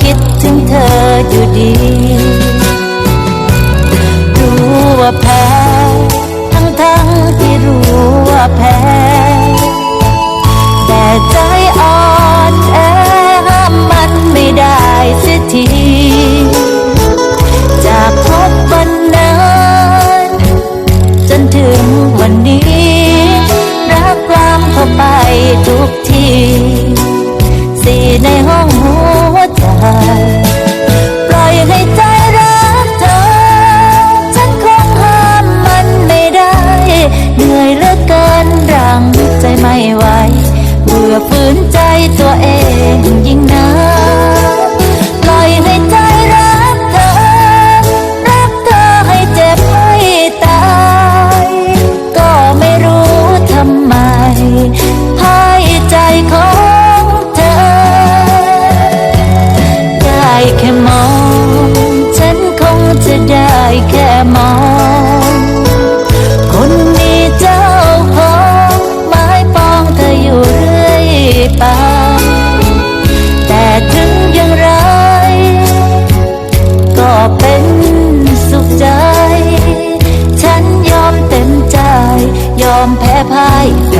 คิดถึงเธออยู่ดี รู้ว่าแพ้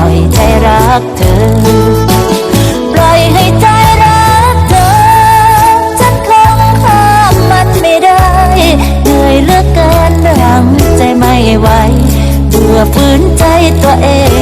ล่อยใจรักเธอ ปล่อยให้ใจรักเธอฉันคงข้ามมันไม่ได้ เหนื่อยเหลือเกินรังใจไม่ไหวเบื่อฝืนใจตัวเอง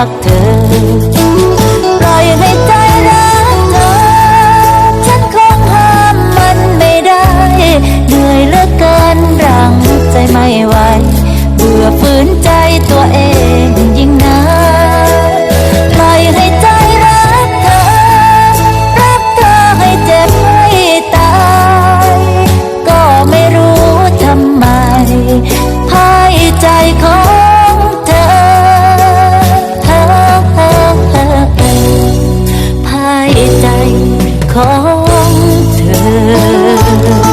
doctor. 空等